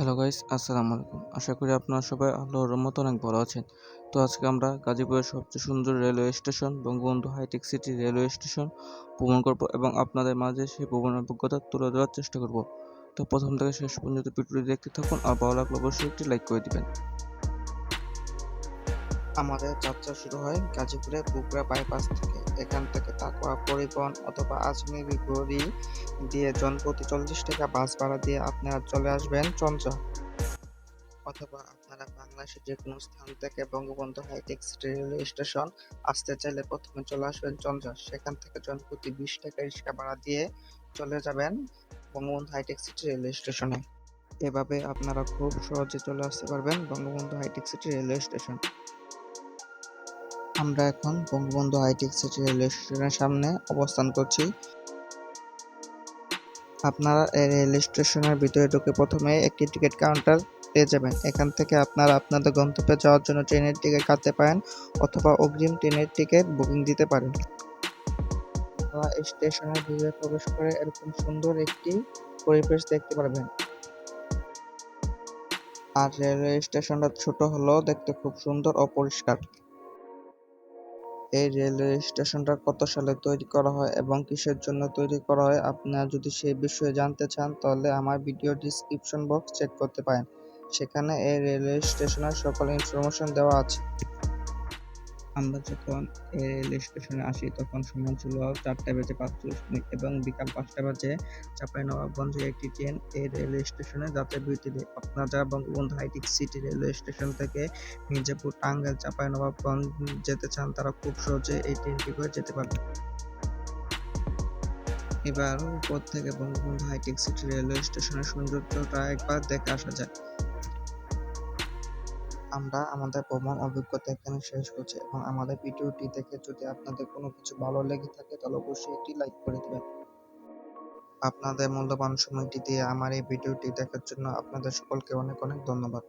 Hello guys আসসালামু আলাইকুম আশা করি আপনারা সবাই আল্লাহর রহমতে অনেক ভালো আছেন। তো আজকে আমরা গাজীপুরের সবচেয়ে সুন্দর railway station, Bangabandhu hitech city railway station ভ্রমণ করব এবং আপনাদের মাঝে সেই ভ্রমণের অভিজ্ঞতা তুলে ধরার চেষ্টা করব। তো প্রথম থেকে শেষ পর্যন্ত ভিডিওটি দেখতে থাকুন আর ভালো লাগলে অবশ্যই একটি লাইক করে দিবেন। আমাদের যাত্রা শুরু হয় গাজীপুরের বুকরা বাইপাস থেকে। এখান থেকে তাকওয়া পরিবহন অথবা আজমিরি গড়ি দিয়ে জনপ্রতি চল্লিশ টাকা বাস ভাড়া দিয়ে আপনারা চলে আসবেন চঞ্চা অথবা আপনারা বাংলাদেশের যে কোনো স্থান থেকে Bangabandhu hitech city railway station আসতে চাইলে প্রথমে চলে আসবেন চঞ্চা সেখান থেকে জনপ্রতি বিশ টাকা রিক্সা ভাড়া দিয়ে চলে যাবেন বঙ্গবন্ধু হাইটেক সিটি রেলওয়ে স্টেশনে। এভাবে আপনারা খুব সহজে চলে আসতে পারবেন Bangabandhu hitech city railway station. আমরা এখন বঙ্গবন্ধু হাইটেক সিটি রেলওয়ে স্টেশনের সামনে অবস্থান করছি। আপনারা এই রেল স্টেশনের ভিতরে ঢুকে প্রথমে একটি টিকিট কাউন্টার পেয়ে যাবেন। এখান থেকে আপনারা আপনাদের গন্তব্যে যাওয়ার জন্য ট্রেনের টিকিট কাটতে পারেন অথবা অগ্রিম ট্রেনের টিকিট বুকিং দিতে পারেন। স্টেশনের ভিতরে প্রবেশ করে এরকম সুন্দর একটি পরিবেশ দেখতে পারবেন। আর রেলওয়ে স্টেশনটা ছোট হলেও দেখতে খুব সুন্দর ও পরিষ্কার। এই রেলওয়ে স্টেশনটা কত সালে তৈরি করা হয় এবং কিসের জন্য তৈরি করা হয়, আপনারা যদি সেই বিষয়ে জানতে চান, তাহলে আমার ভিডিও ডিসক্রিপশন বক্স চেক করতে পারেন। সেখানে এই রেলওয়ে স্টেশনের সকল ইনফরমেশন দেওয়া আছে। আমরা যখন রেল স্টেশনে আসি, তখন সময় ছিল চারটা বেজে পাঁচচল্লিশ মিনিট এবং বিকাল পাঁচটা বাজে চাঁপাইনবাবগঞ্জে একটি ট্রেন এই রেল স্টেশনে যাত্রা বিরতি দেয়। আপনারা Bangabandhu hitech city railway station থেকে মির্জাপুর টাঙ্গাইল চাঁপাইনবাবগঞ্জ যেতে চান, তারা খুব সহজে এই ট্রেনটি করে যেতে পারবেন এবার উপর থেকে বঙ্গবন্ধু হাইটেক সিটি রেলওয়ে স্টেশনের সৌন্দর্যটা একবার দেখে আসা যায় আমরা আমাদের ভ্রমণ অভিজ্ঞতা এখানে শেষ করছি এবং আমাদের ভিডিওটি দেখে যদি আপনাদের কোনো কিছু ভালো লেগে থাকে, তাহলে অবশ্যই একটি লাইক করে দেবেন। আপনাদের মূল্যবান সময়টি দিয়ে আমার এই ভিডিওটি দেখার জন্য আপনাদের সকলকে অনেক অনেক ধন্যবাদ।